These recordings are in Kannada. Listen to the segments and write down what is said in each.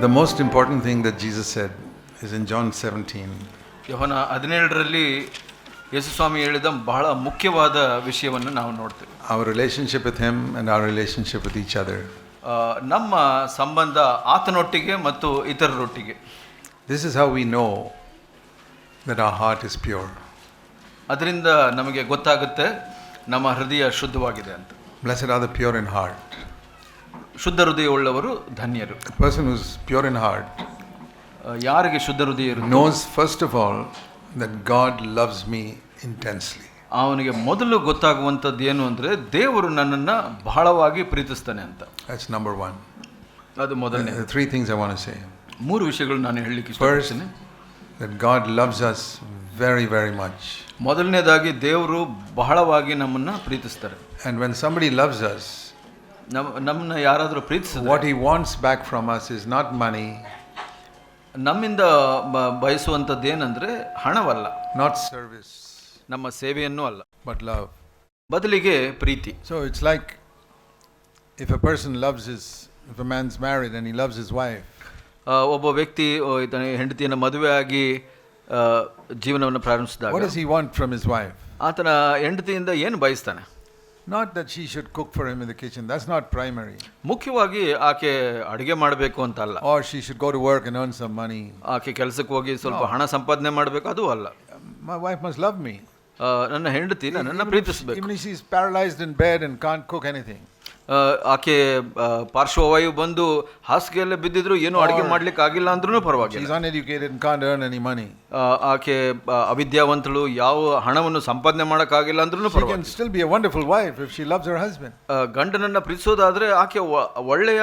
The most important thing that Jesus said is in John 17. ಯೋಹನ ಹದಿನೇಳರಲ್ಲಿ ಯೇಸುಸ್ವಾಮಿ ಹೇಳಿದ ಬಹಳ ಮುಖ್ಯವಾದ ವಿಷಯವನ್ನು ನಾವು ನೋಡ್ತೇವೆ Our relationship with Him and our relationship with each other. ಆ, ನಮ್ಮ ಸಂಬಂಧ ಆತನೊಟ್ಟಿಗೆ ಮತ್ತು ಇತರರೊಟ್ಟಿಗೆ This is how we know that our heart is pure. ಅದರಿಂದ ನಮಗೆ ಗೊತ್ತಾಗುತ್ತೆ ನಮ್ಮ ಹೃದಯ ಶುದ್ಧವಾಗಿದೆ ಅಂತ Blessed are the pure in heart. ಶುದ್ಧ ಹೃದಯ ಉಳ್ಳವರು ಧನ್ಯರು person is pure in heart ಯಾರಿಗೆ ಶುದ್ಧ ಹೃದಯ knows first of all that God loves me intensely ಅವನಿಗೆ ಮೊದಲು ಗೊತ್ತಾಗುವಂಥದ್ದು ಏನು ಅಂದರೆ ದೇವರು ನನ್ನನ್ನು ಬಹಳವಾಗಿ ಪ್ರೀತಿಸ್ತಾನೆ ಅಂತ. ಇಟ್ಸ್ ನಂಬರ್ ಒನ್ ಅದು ಮೊದಲನೇ. Three things I want say ಮೂರು ವಿಷಯಗಳು ನಾನು ಹೇಳಲಿಕ್ಕೆ ಇಷ್ಟಪಡ್ತೀನಿ. That God loves us very very much ಮೊದಲನೇದಾಗಿ ದೇವರು ಬಹಳವಾಗಿ ನಮ್ಮನ್ನು ಪ್ರೀತಿಸ್ತಾರೆ. And when somebody loves us ನಮ್ಮ ನಮ್ಮನ್ನ ಯಾರಾದರೂ ಪ್ರೀತಿಸಿದ್ರೆ? What he wants back from us is not money ನಮ್ಮಿಂದ ಬಯಸುವಂಥದ್ದು ಏನಂದರೆ ಹಣವಲ್ಲ. ನಾಟ್ ಸರ್ವಿಸ್ ನಮ್ಮ ಸೇವೆಯನ್ನು ಅಲ್ಲ. ಬಟ್ ಲವ್ ಬದಲಿಗೆ ಪ್ರೀತಿ. So it's like if a person loves his if a man's married and he loves his wife ಒಬ್ಬ ವ್ಯಕ್ತಿ ಈತನ ಹೆಂಡತಿಯನ್ನು ಮದುವೆ ಆಗಿ ಜೀವನವನ್ನು ಪ್ರಾರಂಭಿಸಿದಾಗ what does he want from his wife? ಆತನ ಹೆಂಡತಿಯಿಂದ ಏನು ಬಯಸ್ತಾನೆ? Not that she should cook for him in the kitchen, that's not primary. ಮುಖ್ಯವಾಗಿ ಆಕೆ ಅಡುಗೆ ಮಾಡಬೇಕು ಅಂತ ಅಲ್ಲ Or she should go to work and earn some money. ಆಕೆ ಕೆಲಸಕ್ಕೆ ಹೋಗಿ ಸ್ವಲ್ಪ ಹಣ ಸಂಪಾದನೆ ಮಾಡಬೇಕು ಅದು ಅಲ್ಲ My wife must love me. ಆ, ನನ್ನ ಹೆಂಡತಿ ನನ್ನನ್ನು Even if, ಪ್ರೀತಿಸಬೇಕು even if she's paralyzed in bed and can't cook anything. ಆಕೆ ಪಾರ್ಶ್ವವಾಯು ಬಂದು ಹಾಸಿಗೆಯಲ್ಲೇ ಬಿದ್ದಿದ್ರು ಏನು ಅಡುಗೆ ಮಾಡ್ಲಿಕ್ಕೆ ಆಗಿಲ್ಲ ಅಂದ್ರೂ ಪರವಾಗಿ ಆಕೆ ಅವಿದ್ಯಾವಂತಳು ಯಾವ ಹಣವನ್ನು ಸಂಪಾದನೆ ಮಾಡೋಕ್ಕಾಗಿಲ್ಲ ಅಂದ್ರೂ ಪರವಾಗಿ ಗಂಡನನ್ನು ಪ್ರೀತಿಸೋದಾದ್ರೆ ಆಕೆ ಒಳ್ಳೆಯ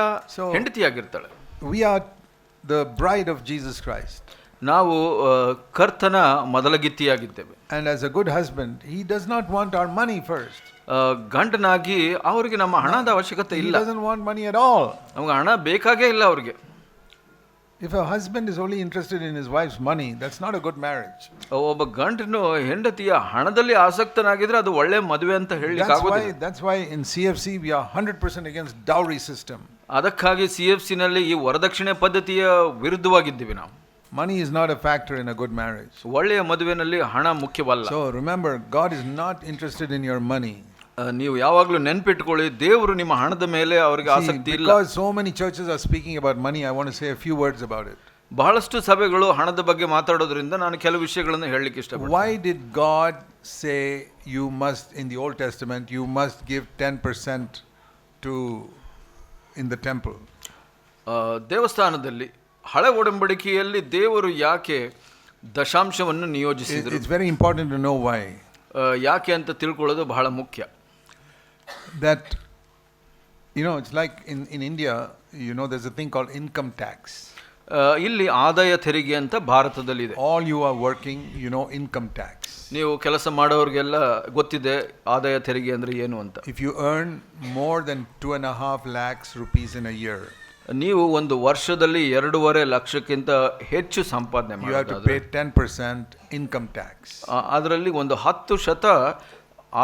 ಹೆಂಡತಿಯಾಗಿರ್ತಾಳೆ. We are the bride of Jesus Christ ನಾವು ಕರ್ತನ ಮೊದಲ ಗಿತ್ತಿಯಾಗಿದ್ದೇವೆ and as a good husband he does not want our money first ಆ, ಗಂಡನಾಗಿ ಅವರಿಗೆ ನಮ್ಮ ಹಣದ ಅವಶ್ಯಕತೆ He ಇಲ್ಲ doesn't want money at all. ನಮ್ಗೆ ಹಣ ಬೇಕಾಗೇ ಇಲ್ಲ ಅವ್ರಿಗೆ If a husband is only interested in his wife's money, that's not a good marriage. ಒಬ್ಬ ಗಂಡನು ಹೆಂಡತಿಯ ಹಣದಲ್ಲಿ ಆಸಕ್ತನಾಗಿದ್ರೆ ಅದು ಒಳ್ಳೆ ಮದುವೆ ಅಂತ ಹೇಳಲಿಕ್ಕೆ That's ಆಗೋದಿಲ್ಲ why, that's why in CFC we are 100% against dowry system. ಅದಕ್ಕಾಗಿ ಸಿ ಎಫ್ ಸಿನಲ್ಲಿ ಈ ವರದಕ್ಷಿಣೆ ಪದ್ಧತಿಯ ವಿರುದ್ಧವಾಗಿದ್ದೀವಿ ನಾವು Money is not a factor in a good marriage. ಒಳ್ಳೆಯ ಮದುವೆನಲ್ಲಿ ಹಣ ಮುಖ್ಯವಲ್ಲ So remember, God is not interested in your money. ನೀವು ಯಾವಾಗಲೂ ನೆನ್ಪಿಟ್ಕೊಳ್ಳಿ ದೇವರು ನಿಮ್ಮ ಹಣದ ಮೇಲೆ ಅವರಿಗೆ ಆಸಕ್ತಿ ಇಲ್ಲ. So many churches are speaking about money I want say few words about it ಬಹಳಷ್ಟು ಸಭೆಗಳು ಹಣದ ಬಗ್ಗೆ ಮಾತಾಡೋದ್ರಿಂದ ನಾನು ಕೆಲವು ವಿಷಯಗಳನ್ನು ಹೇಳಲಿಕ್ಕೆ ಇಷ್ಟ why did God say you must in the Old Testament you must give ten percent to in the temple ದೇವಸ್ಥಾನದಲ್ಲಿ ಹಳೆ ಒಡಂಬಡಿಕೆಯಲ್ಲಿ ದೇವರು ಯಾಕೆ ದಶಾಂಶವನ್ನು ನಿಯೋಜಿಸಿದ್ರು? It's very important to know why ಯಾಕೆ ಅಂತ ತಿಳ್ಕೊಳ್ಳೋದು ಬಹಳ ಮುಖ್ಯ. that, you know, it's like in, in India, you know, there's a thing called income tax. Uh, ಇಲ್ಲಿ ಆದಾಯ ತೆರಿಗೆ ಅಂತ ಭಾರತದಲ್ಲಿ ಇದೆ all you are working you know income tax ನೀವು ಕೆಲಸ ಮಾಡೋರಿಗೆಲ್ಲ ಗೊತ್ತಿದೆ ಆದಾಯ ತೆರಿಗೆ ಅಂದರೆ ಏನು ಅಂತ. If you earn more than two and half lakhs rupees in a year ನೀವು ಒಂದು ವರ್ಷದಲ್ಲಿ ಎರಡೂವರೆ ಲಕ್ಷಕ್ಕಿಂತ ಹೆಚ್ಚು ಸಂಪಾದನೆ ಟೆನ್ ಪರ್ಸೆಂಟ್ ಇನ್ಕಮ್ ಟ್ಯಾಕ್ಸ್ ಅದರಲ್ಲಿ ಒಂದು ಹತ್ತು ಶತ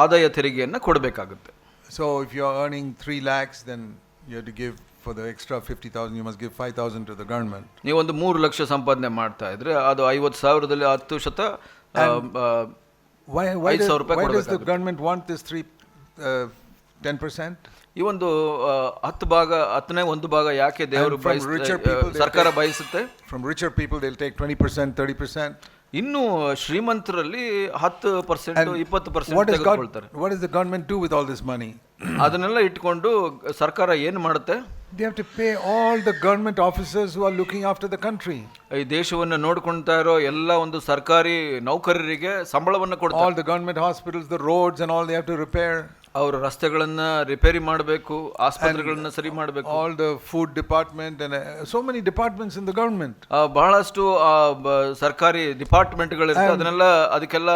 ಆದಾಯ ತೆರಿಗೆಯನ್ನು ಕೊಡಬೇಕಾಗುತ್ತೆ. So if you're earning 3 lakhs, then you have to give for the extra 50,000, you must give 5,000 to the government. ನೀವೊಂದು ಮೂರು ಲಕ್ಷ ಸಂಪಾದನೆ ಮಾಡ್ತಾ ಇದ್ರೆ ಅದು ಐವತ್ತು ಸಾವಿರದಲ್ಲಿ ಹತ್ತು ಶತ ಆ, ಆ, Why, why, ಐದು does, ಸಾವಿರ ರೂಪಾಯಿ why does the ಕೊಡ್ಬೇಕಾಗುತ್ತೆ. government want this 3, uh, 10%? ಈ ಒಂದು ಆ, ಹತ್ತು ಭಾಗ ಹತ್ತನೇ ಒಂದು ಭಾಗ ಯಾಕೆ ದೇವರು And from ಬಯಸ್- richer ಆ, people they ಸರ್ಕಾರ take- ಬಯಸುತ್ತೆ From richer people, they'll take 20%, 30%. ಇನ್ನು ಶ್ರೀಮಂತರಲ್ಲಿ ಹತ್ತು ಪರ್ಸೆಂಟ್ ಇಪ್ಪತ್ತು ಪರ್ಸೆಂಟ್ ವಾಟ್ ಇಸ್ ತೆಗೆದುಕೊಳ್ತಾರೆ what with all this money? ಅದನ್ನೆಲ್ಲ ಇಟ್ಕೊಂಡು ಸರ್ಕಾರ ಏನು ಮಾಡುತ್ತೆ they have to pay all the government officers who are looking after the country ಈ ದೇಶವನ್ನು ನೋಡ್ಕೊಳ್ತಾ ಇರೋ ಎಲ್ಲ ಒಂದು ಸರ್ಕಾರಿ ನೌಕರರಿಗೆ ಸಂಬಳವನ್ನು ಕೊಡ್ತಾರೆ all the government hospitals, the roads and all they have to repair. ಅವರ ರಸ್ತೆಗಳನ್ನು ರಿಪೇರಿ ಮಾಡಬೇಕು ಆಸ್ಪತ್ರೆಗಳನ್ನು ಸರಿ ಮಾಡಬೇಕು. All the food department so many departments in the government ಬಹಳಷ್ಟು ಸರ್ಕಾರಿ ಡಿಪಾರ್ಟ್ಮೆಂಟ್ಗಳು ಅದನ್ನೆಲ್ಲ ಅದಕ್ಕೆಲ್ಲ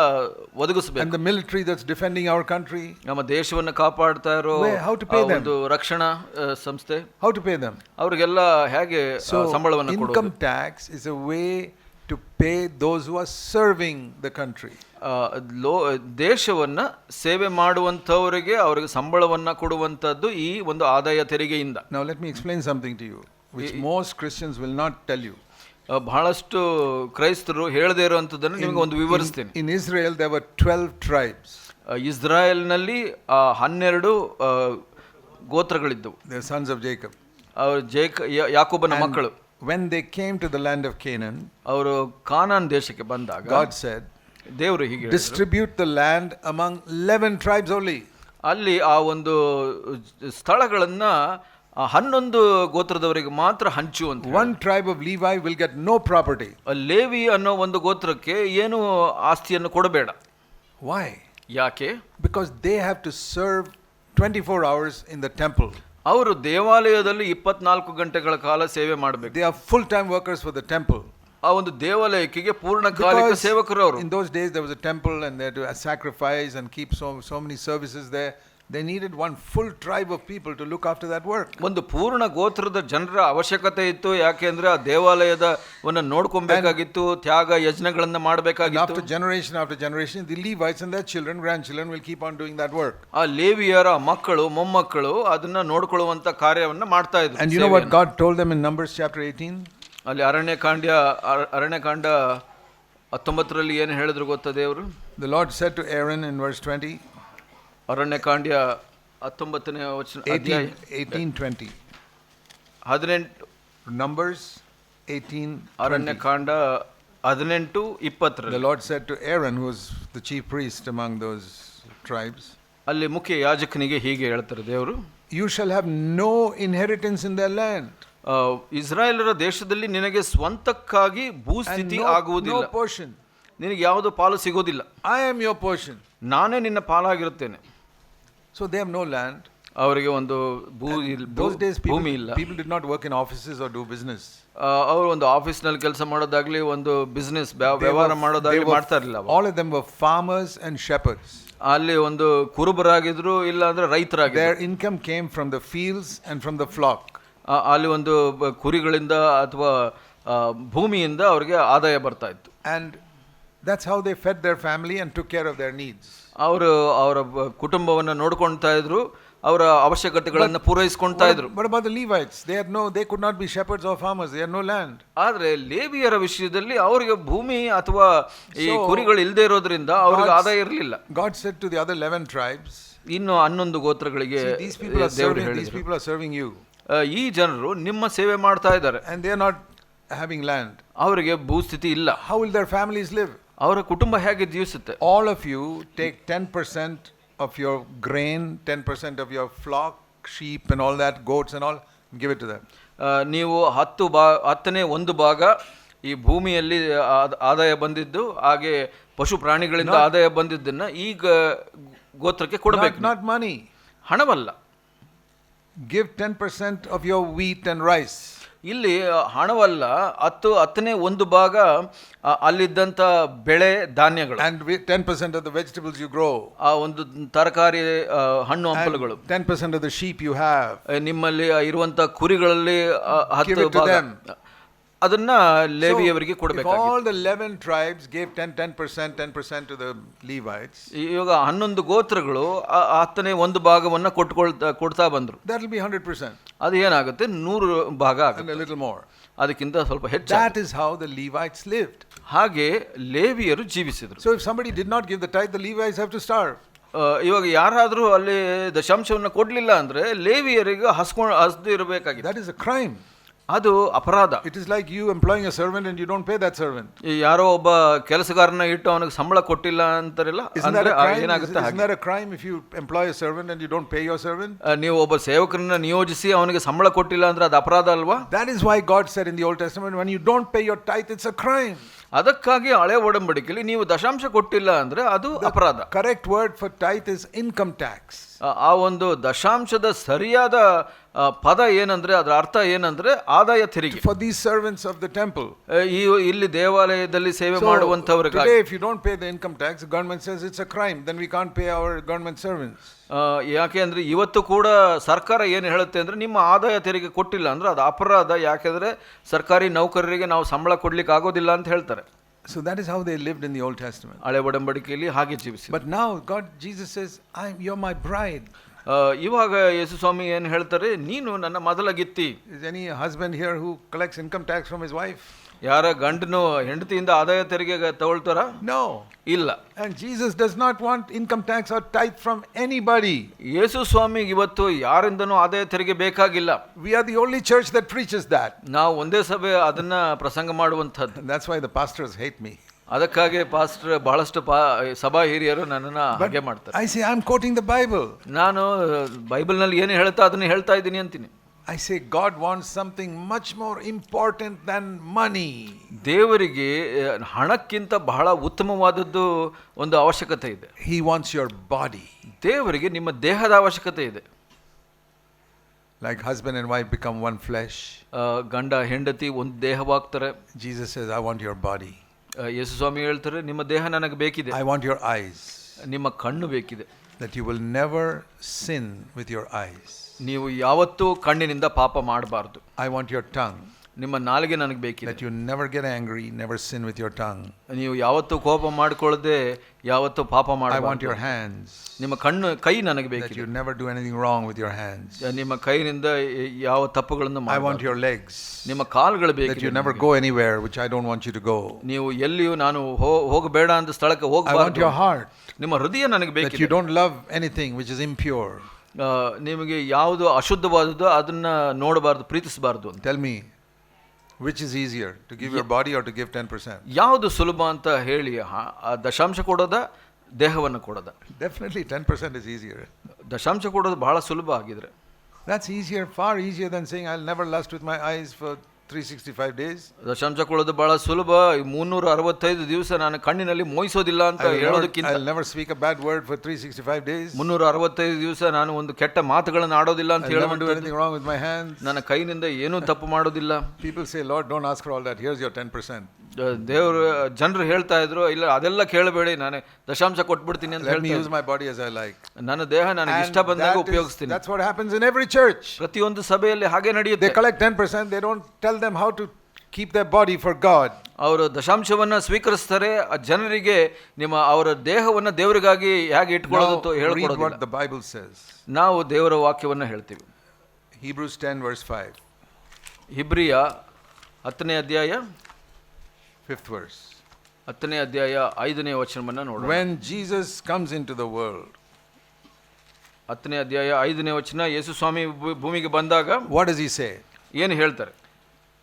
ಒದಗಿಸಬೇಕು. Military that's defending our country ನಮ್ಮ ದೇಶವನ್ನು ಕಾಪಾಡ್ತಾ ಇರೋ ಹೌ ಟು ಪೇ ಒಂದು ರಕ್ಷಣಾ ಸಂಸ್ಥೆ. ಹೌ ಟು ಪೇ ದಮ್ ಅವರಿಗೆಲ್ಲ ಹೇಗೆ ಸಂಬಳವನ್ನು income tax is a way to pay those who are serving the country. ಲೋ ದೇಶವನ್ನು ಸೇವೆ ಮಾಡುವಂಥವರಿಗೆ ಅವರಿಗೆ ಸಂಬಳವನ್ನು ಕೊಡುವಂಥದ್ದು ಈ ಒಂದು ಆದಾಯ ತೆರಿಗೆಯಿಂದ. ನಾವು let me explain something to you which most Christians will not tell you ಬಹಳಷ್ಟು ಕ್ರೈಸ್ತರು ಹೇಳದೇ ಇರುವಂಥದ್ದನ್ನು ನಿಮಗೆ ಒಂದು ವಿವರಿಸ್ತೇನೆ. In Israel there were 12 tribes. ಆ, ಇಸ್ರಾಯೇಲ್ನಲ್ಲಿ ಹನ್ನೆರಡು ಗೋತ್ರಗಳಿದ್ದವು. ದ ಸನ್ಸ್ ಆಫ್ ಜೇಕಬ್ ಅವರು ಜೇಕ ಯಾಕೊಬ್ಬನ ಯಾಕೋಬನ ಮಕ್ಕಳು. When they came to the land of Canaan, ಅವರು ಕಾನಾನ್ ದೇಶಕ್ಕೆ ಬಂದಾಗ God said, ದೇವರು ಹೀಗೆ ಹೇಳಿದ್ರು, distribute the land among 11 tribes only. ಅಲ್ಲಿ ಆ ಒಂದು ಸ್ಥಳಗಳನ್ನ ಆ ಹನ್ನೊಂದು ಗೋತ್ರದವರಿಗೆ ಮಾತ್ರ ಹಂಚುವಂತ One tribe of Levi will get no property. Levi ಅನ್ನೋ ಒಂದು ಗೋತ್ರಕ್ಕೆ ಏನು ಆಸ್ತಿಯನ್ನು ಕೊಡಬೇಡ Why? ಯಾಕೆ Because they have to serve 24 hours in the temple. ಅವರು ದೇವಾಲಯದಲ್ಲಿ ಇಪ್ಪತ್ನಾಲ್ಕು ಗಂಟೆಗಳ ಕಾಲ ಸೇವೆ ಮಾಡಬೇಕು. They are full time workers for the temple ಆ ಒಂದು ದೇವಾಲಯಕ್ಕೆ ಪೂರ್ಣ ಸೇವಕರು ಅವರು. In those days there was a temple and they to sacrifice and keep so so many services they They needed one full tribe of people to look after that work. ಒಂದು ಪೂರ್ಣ ಗೋತ್ರದ ಜನರ ಅವಶ್ಯಕತೆ ಇತ್ತು ಯಾಕೆಂದ್ರೆ ಆ ದೇವಾಲಯದವನ್ನ ನೋಡ್ಕೊಬೇಕಾಗಿತ್ತು ತ್ಯಾಗ ಯಜ್ಞಗಳನ್ನ And ಮಾಡಬೇಕಾಗಿತ್ತು after generation after generation, the Levites and their children, grandchildren will keep on doing that work. ಆ ಲೇವಿಯರ ಮಕ್ಕಳು ಮೊಮ್ಮಕ್ಕಳು ಅದನ್ನ ನೋಡ್ಕೊಳ್ಳುವಂತ ಕಾರ್ಯವನ್ನ ಮಾಡ್ತಾ ಇದ್ರು And you know what ಸೇವೆಯನ್ನ. God told them in Numbers chapter 18? ಅಲ್ಲಿ ಅರಣ್ಯಕಾಂಡ್ಯ ಅರ- ಅರಣ್ಯಕಾಂಡ ಹತ್ತೊಂಬತ್ತರಲ್ಲಿ ಏನು ಹೇಳಿದ್ರು ಗೊತ್ತಾ ದೇವರು The Lord said to Aaron in verse 20, ಅರಣ್ಯಕಾಂಡ್ಯ ಹತ್ತೊಂಬತ್ತನೇ ವಚನ ಏಯ್ಟೀನ್ ಟ್ವೆಂಟಿ ಹದಿನೆಂಟು. ನಂಬರ್ಸ್ ಏಯ್ಟೀನ್ ಅರಣ್ಯಕಾಂಡ ಹದಿನೆಂಟು ಇಪ್ಪತ್ತರ Lord set to Aaron who's the chief priest among those tribes ಅಲ್ಲಿ ಮುಖ್ಯ ಯಾಜಕನಿಗೆ ಹೀಗೆ ಹೇಳ್ತಾರೆ ದೇವರು you shall have no inheritance in the land ಇಸ್ರಾಯೇಲರ ದೇಶದಲ್ಲಿ ನಿನಗೆ ಸ್ವಂತಕ್ಕಾಗಿ ಭೂಸ್ಥಿತಿ ಆಗುವುದಿಲ್ಲ. ಪೋರ್ಷನ್ ನಿನಗೆ ಯಾವುದು ಪಾಲು ಸಿಗೋದಿಲ್ಲ ಐ ಆಮ್ ಯೋರ್ ಪೋರ್ಷನ್ ನಾನೇ ನಿನ್ನ ಪಾಲಾಗಿರುತ್ತೇನೆ. So they have no land. ಅವರಿಗೆ ಒಂದು ಭೂ ಇಲ್- ಭೂ- Those days, people, ಭೂಮಿ ಇಲ್ಲ people did not work in offices or do business. ಆ, ಅವರು ಒಂದು ಆಫೀಸ್ನಲ್ಲಿ ಕೆಲಸ ಮಾಡೋದಾಗ್ಲಿ ಒಂದು ಬಿಸ್ನೆಸ್ They ವ್ಯವಹಾರ were- they ಮಾಡೋದಾಗ್ಲಿ were- ಮಾಡ್ತಾ ಇರಲಿಲ್ಲ all of them were farmers and shepherds. ಅಲ್ಲಿ ಒಂದು ಕುರುಬರಾಗಿದ್ರು ಇಲ್ಲ ಅಂದ್ರೆ ರೈತರಾಗಿದ್ರು Their income came from the fields and from the flock. ಆ, ಅಲ್ಲಿ ಒಂದು ಬ- ಕುರಿಗಳಿಂದ ಅಥವಾ ಆ, ಭೂಮಿಯಿಂದ ಅವ್ರಿಗೆ ಆದಾಯ ಬರ್ತಾ ಇತ್ತು And that's how they fed their family and took care of their needs. ಅವರು ಅವರ ಕುಟುಂಬವನ್ನ ನೋಡ್ಕೊಳ್ತಾ ಇದ್ರು ಅವರ ಅವಶ್ಯಕತೆಗಳನ್ನು ಪೂರೈಸ್ಕೊಳ್ತಾ ಇದ್ರು. ಬಡ ದೇ ನೋ ದೇ ಆದ್ರೆ ಲೇವಿಯರ ವಿಷಯದಲ್ಲಿ ಅವರಿಗೆ ಭೂಮಿ ಅಥವಾ ಈ ಕುರಿಗಳು ಇಲ್ಲದೆ ಇರೋದ್ರಿಂದ ಅವ್ರಿಗೆ ಆದಾಯ ಇರಲಿಲ್ಲ. God set to the other eleven tribes ಇನ್ನು ಹನ್ನೊಂದು ಗೋತ್ರಗಳಿಗೆ ಈ ಜನರು ನಿಮ್ಮ ಸೇವೆ ಮಾಡ್ತಾ ಇದ್ದಾರೆ. ಅಂಡ್ ದೇ ನಾಟ್ ಲ್ಯಾಂಡ್ ಅವರಿಗೆ ಭೂಸ್ಥಿತಿ ಇಲ್ಲ. How will their families live ಅವರ ಕುಟುಂಬ ಹೇಗೆ ಜೀವಿಸುತ್ತೆ All of you take 10% of your grain, 10% of your flock, sheep, and all that, goats and all, and give it to them. ಆ, ನೀವು ಹತ್ತು ಬಾ ಹತ್ತನೇ ಒಂದು ಭಾಗ ಈ ಭೂಮಿಯಲ್ಲಿ ಆದ- ಆದಾಯ ಬಂದಿದ್ದು ಹಾಗೆ ಪಶು ಪ್ರಾಣಿಗಳಿಂದ ಆದಾಯ ಬಂದಿದ್ದನ್ನ ಈಗ ಗೋತ್ರಕ್ಕೆ ಕೊಡಬೇಕು ನಾಟ್ not money. ಹಣವಲ್ಲ Give 10% of your wheat and rice. ಇಲ್ಲಿ ಹಣವಲ್ಲ ಹತ್ತು ಹತ್ತನೇ ಒಂದು ಭಾಗ ಅಲ್ಲಿದ್ದಂಥ ಬೆಳೆ ಧಾನ್ಯಗಳು And wi- 10% of the vegetables you grow. ಆ ಒಂದು ತರಕಾರಿ ಆ, ಹಣ್ಣು ಹಂಪಲುಗಳು ten 10% of the sheep you have. ಆ, ನಿಮ್ಮಲ್ಲಿ ಇರುವಂಥ ಕುರಿಗಳಲ್ಲಿ ಆ, Give ಹತ್ತು it to ಭಾಗ them. ಅದನ್ನ ಲೇವಿಯವರಿಗೆ ಕೊಡಬೇಕು all the eleven tribes gave ten ten percent ten percent to the Levites ಇವಾಗ ಹನ್ನೊಂದು ಗೋತ್ರಗಳು ಆತನೇ ಒಂದು ಭಾಗವನ್ನು ಕೊಟ್ಕೊಳ್ತಾ ಕೊಡ್ತಾ ಬಂದರು. There will be hundred percent ಅದು ಏನಾಗುತ್ತೆ? ನೂರು ಭಾಗ ಆಗುತ್ತೆ. ಲಿಟಲ್ ಮೋರ್ ಅದಕ್ಕಿಂತ ಸ್ವಲ್ಪ ಹೆಚ್ಚು is how the Levites live ಹಾಗೆ ಲೇವಿಯರು ಜೀವಿಸಿದರು. So if somebody did not give the tithe the Levites have to starve ಇವಾಗ ಯಾರಾದರೂ ಅಲ್ಲಿ ದಶಾಂಶವನ್ನು ಕೊಡಲಿಲ್ಲ ಅಂದರೆ ಲೇವಿಯರಿಗೆ ಹಸ್ಕೊಂಡು ಹಸ್ದಿರಬೇಕಾಗಿ ದಟ್ ಇಸ್ ಅ ಕ್ರೈಮ್ ಅದು ಅಪರಾಧ. It is like you employing a servant and you don't pay that servant ಯಾರೋ ಒಬ್ಬ ಕೆಲಸಗಾರನ ಇಟ್ಟು ಅವನಿಗೆ ಸಂಬಳ ಕೊಟ್ಟಿಲ್ಲ ಅಂತಾರಲ್ಲ ಏನಾಗುತ್ತೆ crime if you employ a servant and you don't pay your servant ನೀವು ಒಬ್ಬ ಸೇವಕರನ್ನ ನಿಯೋಜಿಸಿ ಅವನಿಗೆ ಸಂಬಳ ಕೊಟ್ಟಿಲ್ಲ ಅಂದ್ರೆ ಅದು ಅಪರಾಧ ಅಲ್ವಾ? That is why God said in the Old Testament when you don't pay your tithe it's a crime ಅದಕ್ಕಾಗಿ ಹಳೆ ಒಡಂಬಡಿಕೆಯಲ್ಲಿ ನೀವು ದಶಾಂಶ ಕೊಟ್ಟಿಲ್ಲ ಅಂದ್ರೆ ಅದು ಅಪರಾಧ. Correct word for tithe is income tax ಆ ಒಂದು ದಶಾಂಶದ ಸರಿಯಾದ ಪದ ಏನಂದ್ರೆ ಅದರ ಅರ್ಥ ಏನಂದ್ರೆ ಆದಾಯ ತೆರಿಗೆ. For the servants of the temple ಈ ಇಲ್ಲಿ ದೇವಾಲಯದಲ್ಲಿ ಸೇವೆ ಮಾಡುವಂತವರಿಗೆ if you don't pay the income tax government says it's a crime then we can't pay our government servants ಯಾಕೆ ಅಂದರೆ ಇವತ್ತು ಕೂಡ ಸರ್ಕಾರ ಏನು ಹೇಳುತ್ತೆ ಅಂದರೆ ನಿಮ್ಮ ಆದಾಯ ತೆರಿಗೆ ಕೊಟ್ಟಿಲ್ಲ ಅಂದರೆ ಅದು ಅಪರಾಧ. ಯಾಕೆಂದರೆ ಸರ್ಕಾರಿ ನೌಕರರಿಗೆ ನಾವು ಸಂಬಳ ಕೊಡಲಿಕ್ಕೆ ಆಗೋದಿಲ್ಲ ಅಂತ ಹೇಳ್ತಾರೆ. So that is how they lived in the Old Testament ಹಳೆ ಒಡಂಬಡಿಕೆಯಲ್ಲಿ ಹಾಗೆ ಜೀವಿಸಿ but now God Jesus is I you're my bride ಇವಾಗ ಯೇಸು ಸ್ವಾಮಿ ಏನು ಹೇಳ್ತಾರೆ ನೀನು ನನ್ನ ಮೊದಲ ಗಿತ್ತಿ. Is any husband here who collects income tax from his wife ಯಾರ ಗಂಡನು ಹೆಂಡತಿಯಿಂದ ಆದಾಯ ತೆರಿಗೆ ತಗೊಳ್ತಾರ? ನೋ ಇಲ್ಲ. And Jesus does not want income tax or tithe from anybody ಯೇಸು ಸ್ವಾಮಿಗೆ ಇವತ್ತು ಯಾರಿಂದನೂ ಆದಾಯ ತೆರಿಗೆ ಬೇಕಾಗಿಲ್ಲ. We are the only church that preaches that ನಾವು ಒಂದೇ ಸಭೆ ಅದನ್ನ ಪ್ರಸಂಗ ಮಾಡುವಂತದ್ದು that's why the pastors hate me ಅದಕ್ಕಾಗಿ ಪಾಸ್ಟರ್ ಬಹಳಷ್ಟು ಪಾ ಸಭಾ ಹಿರಿಯರು ನನ್ನನ್ನ ಹಾಗೆ ಮಾಡ್ತಾರೆ. I see I am quoting the Bible ನಾನು ಬೈಬಲ್ನಲ್ಲಿ ಏನು ಹೇಳ್ತಾ ಅದನ್ನು ಹೇಳ್ತಾ ಇದ್ದೀನಿ ಅಂತೀನಿ. I say, God wants something much more important than money. ದೇವರಿಗೆ ಆ, ಹಣಕ್ಕಿಂತ ಬಹಳ ಉತ್ತಮವಾದದ್ದು ಒಂದು ಅವಶ್ಯಕತೆ ಇದೆ He wants your body. ದೇವರಿಗೆ ನಿಮ್ಮ ದೇಹದ ಅವಶ್ಯಕತೆ ಇದೆ Like husband and wife become one flesh. ಆ, ಗಂಡ ಹೆಂಡತಿ ಒಂದು ದೇಹವಾಗ್ತಾರೆ Jesus says, I want your body. ಆ, ಯೇಸು ಸ್ವಾಮಿ ಹೇಳ್ತಾರೆ ನಿಮ್ಮ ದೇಹ ನನಗೆ ಬೇಕಿದೆ I want your eyes. ನಿಮ್ಮ ಕಣ್ಣು ಬೇಕಿದೆ That you will never sin with your eyes. ನೀವು ಯಾವತ್ತೂ ಕಣ್ಣಿನಿಂದ ಪಾಪ ಮಾಡಬಾರ್ದು I want your tongue. ನಿಮ್ಮ ನಾಲಿಗೆ ನನಗೆ ಬೇಕಿದೆ That you never get angry, never sin with your tongue. ನೀವು ಯಾವತ್ತೂ ಕೋಪ ಮಾಡ್ಕೊಳ್ಳದೆ ಯಾವತ್ತೂ ಪಾಪ I want ಮಾಡಬಾರ್ದು your hands. ನಿಮ್ಮ ಕಣ್ಣು ಕೈ ನನಗೆ That ಬೇಕಿದೆ you never do anything wrong with your hands. ನಿಮ್ಮ ಕೈನಿಂದ ಯಾವ ತಪ್ಪುಗಳನ್ನು I ಮಾಡಬಾರ್ದು want your legs. ನಿಮ್ಮ ಕಾಲುಗಳು That you ಬೇಕಿದೆ never go anywhere which I don't want you to go. ನೀವು ಎಲ್ಲಿಯೂ ನಾನು ಹೋ- ಹೋಗಬೇಡ ಅಂತ ಸ್ಥಳಕ್ಕೆ I want ಹೋಗಬಾರ್ದು your heart. ನಿಮ್ಮ ಹೃದಯ ನನಗೆ That you ಬೇಕಿದೆ don't love anything which is impure. ಆ, ನಿಮಗೆ ಯಾವುದು ಅಶುದ್ಧವಾದದ್ದು ಅದನ್ನ ನೋಡಬಾರ್ದು ಪ್ರೀತಿಸಬಾರ್ದು ಅಂತ. Tell me which is easier, to give your body or to give 10%? ಯಾವುದು ಸುಲಭ ಅಂತ ಹೇಳಿ ಆ ದಶಾಂಶ ಕೊಡೋದ ದೇಹವನ್ನು ಕೊಡೋದ. Definitely ten percent is easier ದಶಾಂಶ ಕೊಡೋದು ಬಹಳ ಸುಲಭ ಆಗಿದ್ರೆ. That's easier for easier than saying I never lust with my eyes eyes three sixty five days ದಶಾಂಶ ಕೊಡೋದು ಸುಲಭ. ಈ ಮುನ್ನೂರ ಅರವತ್ತೈದು ದಿವಸ ನಾನು ಕಣ್ಣಿನಲ್ಲಿ ಮೋಯಿಸೋದಿಲ್ಲ ಅಂತ ಹೇಳೋದಕ್ಕಿಂತ never speak a bad word for three sixty five days ಮುನ್ನೂರ ಅರವತ್ತೈದು ದಿವಸ ನಾನು ಒಂದು ಕೆಟ್ಟ ಮಾತುಗಳನ್ನು ಆಡೋದಿಲ್ಲ ಅಂತ ಹೇಳಿ ನನ್ನ ಕೈನಿಂದ ಏನೂ ತಪ್ಪು ಮಾಡೋದಿಲ್ಲ. People say lot don't ask her all that here's your ten percent ದೇವರು ಜನರು ಹೇಳ್ತಾ ಇದ್ರು ಇಲ್ಲ ಅದೆಲ್ಲ ಕೇಳಬೇಡಿ ನಾನು ದಶಾಂಶ ಕೊಟ್ಬಿಡ್ತೀನಿ ಅಂತ ಹೇಳಿ use my body as I. ಇದ್ರು. ನನ್ನ ದೇಹ ನನಗೆ ಇಷ್ಟ ಬಂದಾಗ ಉಪಯೋಗಿಸ್ತೀನಿ. That's what happens in every church ಪ್ರತಿಯೊಂದು ಸಭೆಯಲ್ಲಿ ಹಾಗೆ ನಡೆಯುತ್ತೆ. They collect 10%, they don't tell them how to keep the body for God ಅವರು ದಶಾಂಶವನ್ನ ಸ್ವೀಕರಿಸ್ತಾರೆ ಆ ಜನರಿಗೆ ನಿಮ್ಮ ಅವರ ದೇಹವನ್ನ ದೇವರಿಗಾಗಿ ಹೇಗೆ ಇಟ್ಕೊಳ್ಳೋದು ಹೇಳ್ಕೊಡೋದು ದ ಬೈಬಲ್ ಸೇಸ್ ನಾವು ದೇವರ ವಾಕ್ಯವನ್ನ ಹೇಳ್ತೀವಿ. ಹೀಬ್ರೂಸ್ 10, ವರ್ಸ್ 5, ಹಿಬ್ರಿಯ ಹತ್ತನೇ ಅಧ್ಯಾಯ fifth verse. ಹತ್ತನೇ ಅಧ್ಯಾಯ ಐದನೇ ವಚನವನ್ನ ನೋಡೋಣ When Jesus comes into the world, ಹತ್ತನೇ ಅಧ್ಯಾಯ ಐದನೇ ವಚನ ಯೇಸು ಸ್ವಾಮಿ ಭೂ- ಭೂಮಿಗೆ ಬಂದಾಗ what does he say? ಏನು ಹೇಳ್ತಾರೆ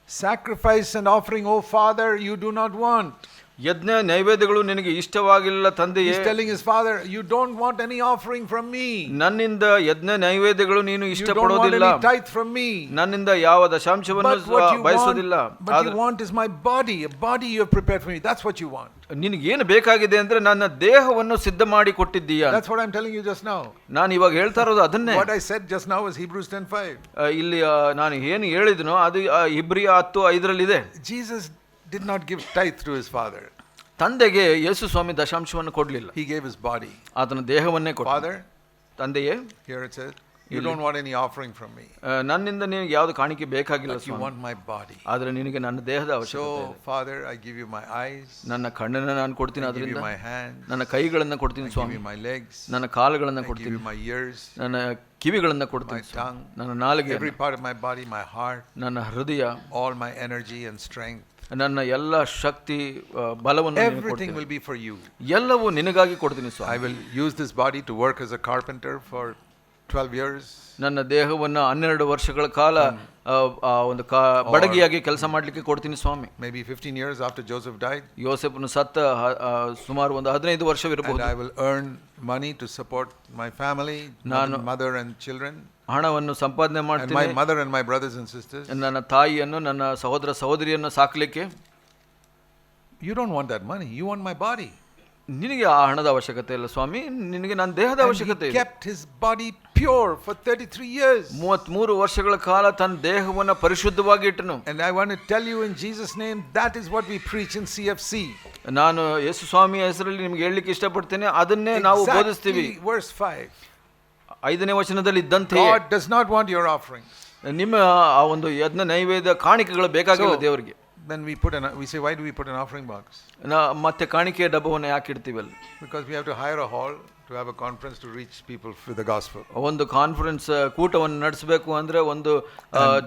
Sacrifice and offering, O Father, you do not want. ಯಜ್ಞ ನೈವೇದ್ಯಗಳು ನಿನಗೆ ಇಷ್ಟವಾಗಿಲ್ಲ ತಂದೆಯೇ father telling his father, You don't want any offering from me. ನನ್ನಿಂದ ಯಜ್ಞ ನೈವೇದ್ಯಗಳು ನೀನು ಇಷ್ಟಪಡೋದಿಲ್ಲ ಟೈತ್ ಫ್ರಮ್ ಮೀ ನನ್ನಿಂದ ಯಾವ ದಶಾಂಶವನ್ನು ಬಯಸೋದಿಲ್ಲ want is my body, a body you you prepared for me. That's what you want. ನಿನಗೇನು ಬೇಕಾಗಿದೆ ಅಂದ್ರೆ ನನ್ನ ದೇಹವನ್ನು ಸಿದ್ಧ ಮಾಡಿ ಕೊಟ್ಟಿದ್ದೀಯ That's what am telling you just now. ನಾನು ಇವಾಗ ಹೇಳ್ತಾ ಇರೋದು ಅದನ್ನೇ What I said just now was Hebrews 10:5. ಇಲ್ಲಿ ನಾನು ಏನು ಹೇಳಿದನೋ ಅದು ಇಬ್ರಿಯ ಹತ್ತು ಇದೆ Jesus did not give tithe to his father. ತಂದೆಗೆ ಯೇಸು ಸ್ವಾಮಿ ದಶಾಂಶವನ್ನು ಕೊಡಲಿಲ್ಲ He gave his body. ಆತನ ದೇಹವನ್ನೇ ಕೊಟ್ಟ Father, ತಂದೆಯೇ here it says, you don't want any offering from me. ಆ, ನನ್ನಿಂದ ನಿನಗೆ ಯಾವ್ದು ಕಾಣಿಕೆ ಬೇಕಾಗಿಲ್ಲ But you Swami want my body. ಆದ್ರೆ ನಿನಗೆ ನನ್ನ ದೇಹದ ಅವಶ್ಯಕತೆ So, Father, I give you my eyes, ನನ್ನ ಕಣ್ಣನ್ನ ನಾನು ಕೊಡ್ತೀನಿ I give you ಅದರಿಂದ my hands, ನನ್ನ ಕೈಗಳನ್ನ I ಕೊಡ್ತೀನಿ give Swami you my legs, ನನ್ನ ಕಾಲುಗಳನ್ನ I give ಕೊಡ್ತೀನಿ you my ears, ನನ್ನ ಕಿವಿಗಳನ್ನ my ಕೊಡ್ತೀನಿ ಸ್ವಾಮಿ. tongue, ನನ್ನ ನಾಲಿಗೆ every part of my body, my heart, ನನ್ನ ಹೃದಯ all my energy and strength. ನನ್ನ ಎಲ್ಲ ಶಕ್ತಿ ಆ, ಬಲವನ್ನು ನಿನಗೆ Everything ಕೊಡ್ತೀನಿ. will be for you. ಎಲ್ಲವೂ ನಿನಗಾಗಿ ಕೊಡ್ತೀನಿ ಸ್ವಾಮಿ I will use this body to work as a carpenter for 12 years. ನನ್ನ ದೇಹವನ್ನು ಹನ್ನೆರಡು ವರ್ಷಗಳ ಕಾಲ ಆ, ಆ ಒಂದು ಕಾ ಬಡಗಿಯಾಗಿ ಕೆಲಸ ಮಾಡಲಿಕ್ಕೆ ಕೊಡ್ತೀನಿ ಸ್ವಾಮಿ Maybe 15 years after Joseph died. ಯೋಸೆಫನು ಸತ್ತ ಹ- ಆ, ಸುಮಾರು ಒಂದು ಹದಿನೈದು And ವರ್ಷವಿರಬಹುದು I will earn money to support my family, ನಾನು- mother and children, ಹಣವನ್ನು ಸಂಪಾದನೆ and ಮಾಡ್ತೀನಿ my mother and my brothers and sisters. ನನ್ನ ತಾಯಿಯನ್ನು ನನ್ನ ಸಹೋದರ ಸಹೋದರಿಯನ್ನು ಸಾಕಲಿಕ್ಕೆ You don't want that money, you want my body. ನಿನಗೆ ಆ ಹಣದ ಅವಶ್ಯಕತೆ ಇಲ್ಲ ಸ್ವಾಮಿ ನಿನಗೆ ನನ್ನ ದೇಹದ And ಅವಶ್ಯಕತೆ he ಇದೆ kept his body pure for 33 years. ಮೂವತ್ಮೂರು ವರ್ಷಗಳ ಕಾಲ ತನ್ನ ದೇಹವನ್ನು ಪರಿಶುದ್ಧವಾಗಿ ಇಟ್ಟನು And I want to tell you in Jesus' name, that is what we preach in CFC. ನಾನು ಯೇಸು ಸ್ವಾಮಿಯ ಹೆಸರಲ್ಲಿ ನಿಮ್ಗೆ ಹೇಳಲಿಕ್ಕೆ ಇಷ್ಟಪಡ್ತೇನೆ ಅದನ್ನೇ ನಾವು ಬೋಧಿಸ್ತೀವಿ Exactly, verse 5. ಐದನೇ ವಚನದಲ್ಲಿ ಇದ್ದಂತೆ God does not want your offerings. ನಿಮ್ಮ ಆ ಒಂದು ಯಜ್ಞ ನೈವೇದ್ಯ ಕಾಣಿಕೆಗಳು ಬೇಕಾಗಿಲ್ಲ So- ದೇವರಿಗೆ Then we put an, we say, why do we put an offering box? ನಾ ಮತ್ತೆ ಕಾಣಿಕೆಯ ಡಬ್ಬವನ್ನು ಯಾಕೆ ಇಡ್ತೀವಲ್ಲ Because we have to hire a hall to have a conference to reach people with the gospel. ಒಂದು ಕಾನ್ಫರೆನ್ಸ್ ಕೂಟವನ್ನು ನಡೆಸಬೇಕು ಅಂದ್ರೆ ಒಂದು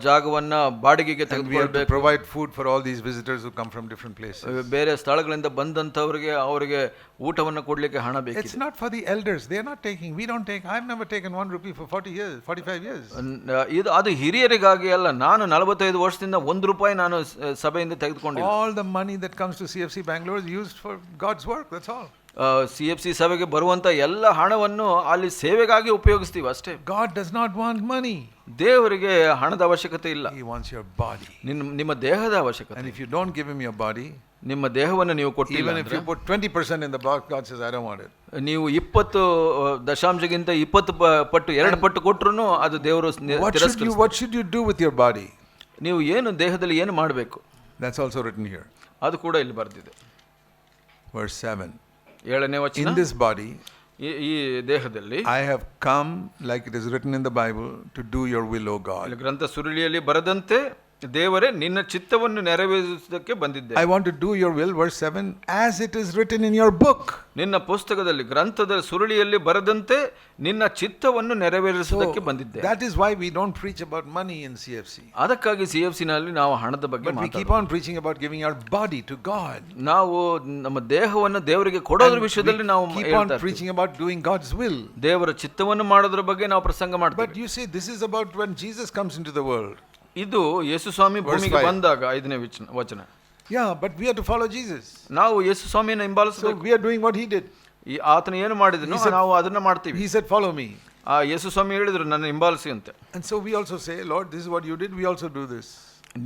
ಜಾಗವನ್ನ ಬಾಡಿಗೆಗೆ And we have to ತೆಗೆದುಕೊಳ್ಬೇಕು provide food for all these visitors who come from different places. ಬೇರೆ ಸ್ಥಳಗಳಿಂದ ಬಂದಂತವರಿಗೆ ಅವರಿಗೆ ಊಟವನ್ನು ಕೊಡ್ಲಿಕ್ಕೆ ಹಣ It's ಬೇಕಿದೆ not for the elders. They are not taking. We don't take. I've never taken one rupee for 40 years, 45 years. idu ಇದು ಅದು ಹಿರಿಯರಿಗಾಗಿ ಅಲ್ಲ ನಾನು ನಲವತ್ತೈದು ವರ್ಷದಿಂದ ಒಂದು ರೂಪಾಯಿ ನಾನು ಸ- ಸಭೆಯಿಂದ ತೆಗೆದುಕೊಂಡಿಲ್ಲ All the money that comes to CFC Bangalore is used for God's work. That's all. C F C ಸಭೆಗೆ ಬರುವಂತ ಎಲ್ಲ ಹಣವನ್ನು ಅಲ್ಲಿ ಸೇವೆಗಾಗಿ ಉಪಯೋಗಿಸ್ತೀವಿ ಅಷ್ಟೇ God does not want money ದೇವರಿಗೆ ಹಣದ ಅವಶ್ಯಕತೆ ಇಲ್ಲ He wants your body. ನಿಮ್ಮ ನಿಮ್ಮ ದೇಹದ ಅವಶ್ಯಕತೆ And if you give give him body ನಿಮ್ಮ ದೇಹವನ್ನು ನೀವು ಕೊಟ್ಟಿಲ್ಲ if you put 20% in the box, God says, I don't want it. ನೀವು ಇಪ್ಪತ್ತು ದಶಾಂಶಗಿಂತ ಇಪ್ಪತ್ತು ಪಟ್ಟು ಎರಡು ಪಟ್ಟು ಕೊಟ್ಟರು ಅದು ದೇವರು what should you do with your body? ನೀವು ಏನು ದೇಹದಲ್ಲಿ ಏನು ಮಾಡಬೇಕು That's ಆಲ್ಸೋ ರಿಟನ್ here. ಅದು ಕೂಡ ಇಲ್ಲಿ ಬರ್ತಿದೆ Verse 7. ಏಳನೇ ವಚನ In this body ಈ- ಈ ದೇಹದಲ್ಲಿ I have come, like it is written in the Bible, to do your will, O God. ಇಲ್ಲಿ ಗ್ರಂಥ ಸುರುಳಿಯಲ್ಲಿ ಬರದಂತೆ ದೇವರೇ ನಿನ್ನ ಚಿತ್ತವನ್ನು ನೆರವೇರಿಸುವುದಕ್ಕೆ ಬಂದಿದ್ದೆ. I want to do your will verse 7, as it is written in your book ನಿನ್ನ ಪುಸ್ತಕದಲ್ಲಿ ಗ್ರಂಥದ ಸುರುಳಿಯಲ್ಲಿ ಬರೆದಂತೆ ನಿನ್ನ ಚಿತ್ತವನ್ನು ನೆರವೇರಿಸುವುದಕ್ಕೆ ಬಂದಿದ್ದೆ. That is why we don't preach about money in C ಅದಕ್ಕಾಗಿ ಸಿ ಎಫ್ನಲ್ಲಿ ನಾವು ಹಣದ ಬಗ್ಗೆ But we on keep on preaching about giving our body to God. ನಾವು ನಮ್ಮ ದೇಹವನ್ನು ದೇವರಿಗೆ ಕೊಡೋದ್ರ ವಿಷಯದಲ್ಲಿ ನಾವು Keep on on about preaching about doing God's will. ದೇವರ ಚಿತ್ತವನ್ನು ಮಾಡೋದ್ರ ಬಗ್ಗೆ ನಾವು ಪ್ರಸಂಗ But you see this this about about Jesus comes comes into the world. ಇದು ಯೇಸು ಸ್ವಾಮಿ ಭೂಮಿಗೆ ಬಂದಾಗ ಐದನೇ ವಚನ ವಚನ. Yeah but we are to follow Jesus ನಾವು ಯೇಸು ಸ್ವಾಮಿಯನ್ನು ಹಿಂಬಾಲಿಸಬೇಕು we are doing what he did ಈ ಆತನ ಏನು ಮಾಡಿದನು ನಾವು ಅದನ್ನ ಮಾಡ್ತೀವಿ. ಹಿ ಸೆಡ್ ಫಾಲೋ ಮೀ ಆ ಯೇಸು ಸ್ವಾಮಿ ಹೇಳಿದ್ರು ನನ್ನ ಹಿಂಬಾಲಿಸಿ ಅಂತ. And so we also say Lord this what you did we also do this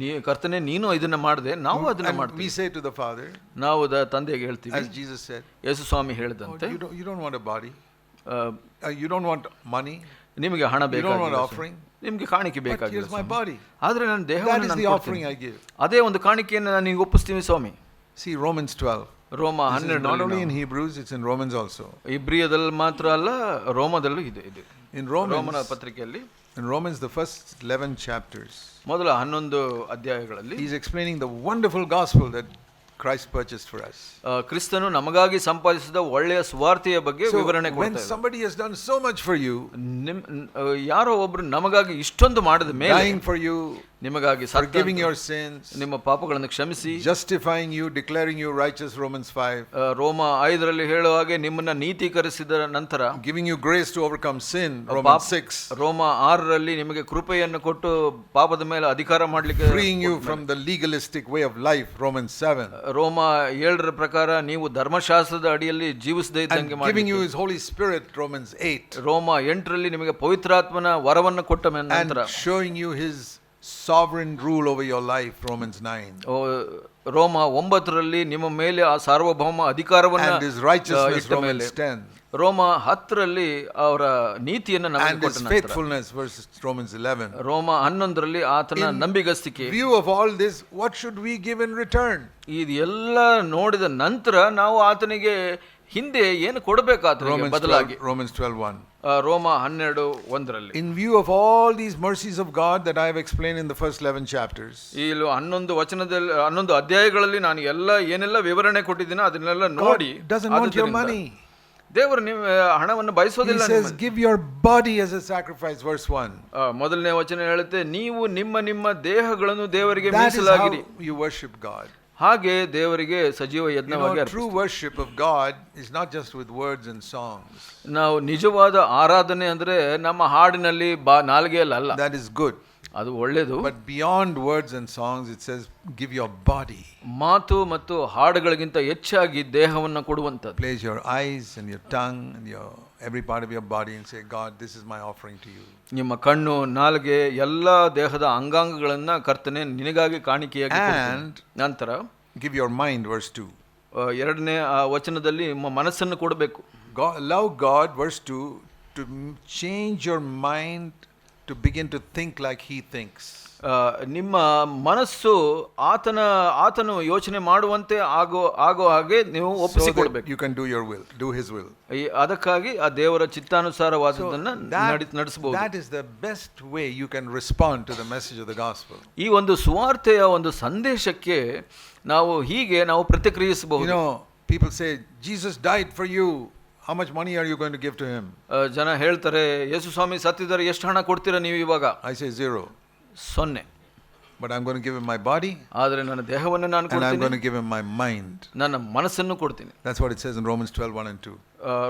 ನೀ ಕರ್ತನೆ ನೀನು ಇದನ್ನ ಮಾಡಿದೆ ನಾವು ಅದನ್ನ ಮಾಡ್ತೀವಿ. We say to the Father ನಾವು ದ ತಂದೆಗೆ ಹೇಳ್ತೀವಿ. ಆಸ್ ಜೀಸಸ್ ಸೇಡ್ ಯೇಸು ಸ್ವಾಮಿ ಹೇಳಿದಂತೆ you don't want a body you don't what money you don't want money, ನಿಮಗೆ ಹಣ you don't want ಬೇಕಾಗಿಲ್ಲ offering, ನಿಮಗೆ ಕಾಣಿಕೆ but here's ಬೇಕಾಗಿಲ್ಲ my body. ಆದ್ರೆ ನನ್ನ That ದೇಹವನ್ನು is ನಾನು the ಕೊಡ್ತೀನಿ. offering I give. ಅದೇ ಒಂದು ಕಾಣಿಕೆಯನ್ನು ನಾನು ನಿಮಗೆ ಒಪ್ಪಿಸ್ತೀನಿ ಸ್ವಾಮಿ See, Romans 12. ರೋಮ This is not only in ಹನ್ನೆರಡು Hebrews, it's in Romans also. ಇಬ್ರಿಯದಲ್ಲಿ ಮಾತ್ರ ಅಲ್ಲ ರೋಮದಲ್ಲೂ ಇದೆ ಇದೆ In ರೋಮನ Romans, ಪತ್ರಿಕೆಯಲ್ಲಿ in Romans, the first 11 chapters, ಮೊದಲ ಹನ್ನೊಂದು ಅಧ್ಯಾಯಗಳಲ್ಲಿ he's explaining the wonderful gospel that Christ purchased for us. ಕ್ರಿಸ್ತನು ನಮಗಾಗಿ ಸಂಪಾದಿಸಿದ ಒಳ್ಳೆಯ ಸ್ವಾರ್ಥೆಯ ಬಗ್ಗೆ ವಿವರಣೆ ಯಾರೋ ಒಬ್ರು ನಮಗಾಗಿ ಇಷ್ಟೊಂದು ಮಾಡಿದ ಮೇಲೆ ನಿಮಗಾಗಿ ಸರ್ forgiving ಯುವರ್ sins, ನಿಮ್ಮ ಪಾಪಗಳನ್ನು ಕ್ಷಮಿಸಿ justifying you, declaring you righteous, Romans 5, ಆ, ರೋಮ ಐದರಲ್ಲಿ ಹೇಳುವ ಹಾಗೆ ನಿಮ್ಮನ್ನ ನೀತೀಕರಿಸಿದ ನಂತರ giving you grace to overcome sin, ಪಾಪ- Romans 6, ರೋಮ ಆರರಲ್ಲಿ ನಿಮಗೆ ಕೃಪೆಯನ್ನು ಕೊಟ್ಟು ಪಾಪದ ಮೇಲೆ ಅಧಿಕಾರ ಮಾಡಲಿಕ್ಕೆ freeing you from the legalistic way of life, Romans 7, ರೋಮ ಏಳರ ಪ್ರಕಾರ ನೀವು ಧರ್ಮಶಾಸ್ತ್ರದ ಅಡಿಯಲ್ಲಿ ಜೀವಿಸದೇ ಇದ್ದಂಗೆ ಗಿವಿಂಗ್ ಮಾಡಿ giving you His Holy Spirit, Romans 8, ರೋಮ ಎಂಟರಲ್ಲಿ ನಿಮಗೆ ಪವಿತ್ರಾತ್ಮನ ವರವನ್ನು ಕೊಟ್ಟ and ನಂತರ showing you His sovereign rule over your life, Romans 9, ಓ, ರೋಮ ಒಂಬತ್ತರಲ್ಲಿ ನಿಮ್ಮ ಮೇಲೆ ಆ ಸಾರ್ವಭೌಮ ಅಧಿಕಾರವನ್ನು and His righteousness, ಇಟ್ಟ ಮೇಲೆ Romans 10, ರೋಮ ಹತ್ತರಲ್ಲಿ ಅವರ ನೀತಿಯನ್ನು ನಮಗೆ and ಕೊಟ್ಟ His faithfulness, verses Romans 11. ರೋಮ ಹನ್ನೊಂದರಲ್ಲಿ ಆತನ ನಂಬಿಗಸ್ತಿಕೆ view of all this, what should we give in return? ಇದೆಲ್ಲ ನೋಡಿದ ನಂತರ ನಾವು ಆತನಿಗೆ ಹಿಂದೆ ಏನು ಕೊಡಬೇಕು ಆತನಿಗೆ Romans ಬದಲಾಗಿ 12, Romans 12 1. ಆ, ರೋಮ ಹನ್ನೆರಡು ಒಂದರಲ್ಲಿ In view of all these mercies of God that I have explained in the first 11 chapters, ಇಲ್ಲಿ ಹನ್ನೊಂದು ವಚನದಲ್ಲಿ ಹನ್ನೊಂದು ಅಧ್ಯಾಯಗಳಲ್ಲಿ ನಾನು ಎಲ್ಲ ಏನೆಲ್ಲ ವಿವರಣೆ ಕೊಟ್ಟಿದ್ದೀನೋ ಅದನ್ನೆಲ್ಲ ನೋಡಿ doesn't want your ಆದುದರಿಂದ money. ದೇವರು ನಿಮ್ಮ ಹಣವನ್ನು He ಬಯಸೋದಿಲ್ಲ says, ನಿಮ್ಮನ್ನು. give your body as a sacrifice, verse 1. ಆ, ಮೊದಲನೇ ವಚನ ಹೇಳುತ್ತೆ ನೀವು ನಿಮ್ಮ ನಿಮ್ಮ ದೇಹಗಳನ್ನು ದೇವರಿಗೆ That is how ಮೀಸಲಾಗಿರಿ you worship God. ಹಾಗೆ ದೇವರಿಗೆ ಸಜೀವ ಯಜ್ಞವಾಗಿ true worship of God is not just with words and song ನಾವು ನಿಜವಾದ ಆರಾಧನೆ ಅಂದರೆ ನಮ್ಮ ಹಾಡಿನಲ್ಲಿ ಬಾ ನಾಲ್ಗೆಯಲ್ಲ ದಟ್ ಇಸ್ ಗುಡ್ ಅದು ಒಳ್ಳೆಯದು but beyond words and songs it says, give your body ಮಾತು ಮತ್ತು ಹಾಡುಗಳಿಗಿಂತ ಹೆಚ್ಚಾಗಿ ದೇಹವನ್ನು ಕೊಡುವಂಥದ್ದು. Place your eyes and your tongue and your every part of your body and say, God this is my offering to you. ನಿಮ್ಮ ಕಣ್ಣು ನಾಲ್ಗೆ ಎಲ್ಲ ದೇಹದ ಅಂಗಾಂಗಗಳನ್ನು ಕರ್ತನೆ ನಿನಗಾಗಿ ಕಾಣಿಕೆಯಾಗಿ ಆ್ಯಂಡ್ And ನಂತರ ಗಿವ್ your mind, verse 2. ಆ, ಎರಡನೇ ಆ ವಚನದಲ್ಲಿ ನಿಮ್ಮ ಮನಸ್ಸನ್ನು ಕೊಡಬೇಕು. God, allow God, verse 2, to m- change mind mind to begin to think like He thinks. ಆ, ನಿಮ್ಮ ಮನಸ್ಸು ಆತನ ಆತನು ಯೋಚನೆ ಮಾಡುವಂತೆ ಆಗೋ ಆಗೋ ಹಾಗೆ ನೀವು So ಒಪ್ಪಿಸಿಕೊಡ್ಬೇಕು that you can do your will, do His will. ಈ ಅದಕ್ಕಾಗಿ ಆ ದೇವರ ಚಿತ್ತಾನುಸಾರವಾದದ್ದನ್ನ That, ನಡಿ ನಡೆಸಬಹುದು that is the best way you can respond to the message of the gospel. ಈ ಒಂದು ಸುವಾರ್ತೆಯ ಒಂದು ಸಂದೇಶಕ್ಕೆ ನಾವು ಹೀಗೆ ನಾವು You ಪ್ರತಿಕ್ರಿಯಿಸಬಹುದು know, people say, Jesus died for you. How much money are you going to give to him? ಆ, ಜನ ಹೇಳ್ತಾರೆ ಯೇಸು ಸ್ವಾಮಿ ಸತ್ತಿದ್ದಾರೆ ಎಷ್ಟು ಹಣ ಕೊಡ್ತೀರಾ ನೀವು ಇವಾಗ I say zero. ಸೊನ್ನೆ But I'm going to give him my body ಆದರೆ ನನ್ನ ದೇಹವನ್ನು ನಾನು and I'm ಕೊಡ್ತೀನಿ going to give him my mind. ನನ್ನ ಮನಸ್ಸನ್ನು ಕೊಡ್ತೀನಿ That's what it says in Romans 12 1 and 2.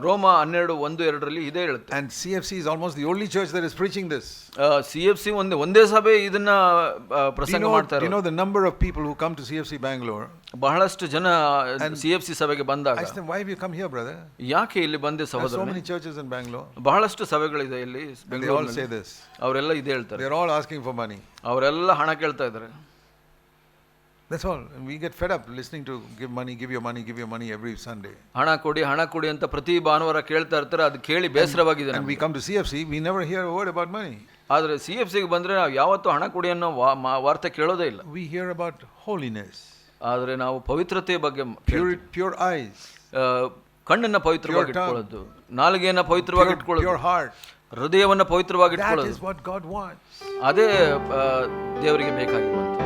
ರೋಮ ಹನ್ನೆರಡು ಒಂದು ಎರಡರಲ್ಲಿ ಇದೇ ಹೇಳುತ್ತೆ. And C F C is almost the only church there is preaching this C F C ಒಂದು ಒಂದೇ ಸಭೆ ಇದನ್ನು ಪ್ರಸಂಗ ಮಾಡ್ತಾರೆ you the number of people who come to C F C Bangalore ಬಹಳಷ್ಟು ಜನ ಸಿ ಎಫ್ ಸಿ ಸಭೆಗೆ ಬಂದಾಗ. Why you come here brother ಯಾಕೆ ಇಲ್ಲಿ ಬಂದೆ ಸಹೋದರ so many churches in Bangalore ಬಹಳಷ್ಟು ಸಭೆಗಳಿದೆ ಇಲ್ಲಿ ಬೆಂಗಳೂರು ಸೇ ದಿಸ್ ಅವರೆಲ್ಲ ಇದೇ ಹೇಳ್ತಾರೆ. They all asking for money ಅವರೆಲ್ಲ ಹಣ ಕೇಳ್ತಾ ಇದ್ದಾರೆ. That's all. We get fed up listening to give money, give your money, give your money every Sunday. ಹಣ ಕೊಡಿ ಹಣ ಕೊಡಿ ಅಂತ ಪ್ರತಿ ಭಾನುವಾರ ಕೇಳ್ತಾ ಇರ್ತಾರೆ ಅದು ಕೇಳಿ ಬೇಸರವಾಗಿದೆ And we come to CFC, we never hear a word about money. ಆದ್ರೆ ಸಿ ಎಫ್ ಸಿಗೆ na ನಾವು ಯಾವತ್ತೂ ಹಣ ಕೊಡಿ ಅನ್ನೋ ವಾ- ಮಾ- ವಾರ್ತೆ ಕೇಳೋದೇ ಇಲ್ಲ We hear about holiness, ಆದ್ರೆ ನಾವು ಪವಿತ್ರತೆಯ ಬಗ್ಗೆ ಮ- pure, pure eyes, ಆ, ಕಣ್ಣನ್ನ ಪವಿತ್ರವಾಗಿ Pure tongue. ಇಟ್ಕೊಳ್ಳೋದು ನಾಲಿಗೆಯನ್ನ ಪವಿತ್ರವಾಗಿ pure, ಇಟ್ಕೊಳ್ಳೋದು pure heart. ಹೃದಯವನ್ನ ಪವಿತ್ರವಾಗಿ That ಇಟ್ಕೊಳ್ಳೋದು is what God wants. ಅದೇ ಆ, ದೇವರಿಗೆ ಬೇಕಾಗಿರುವಂತ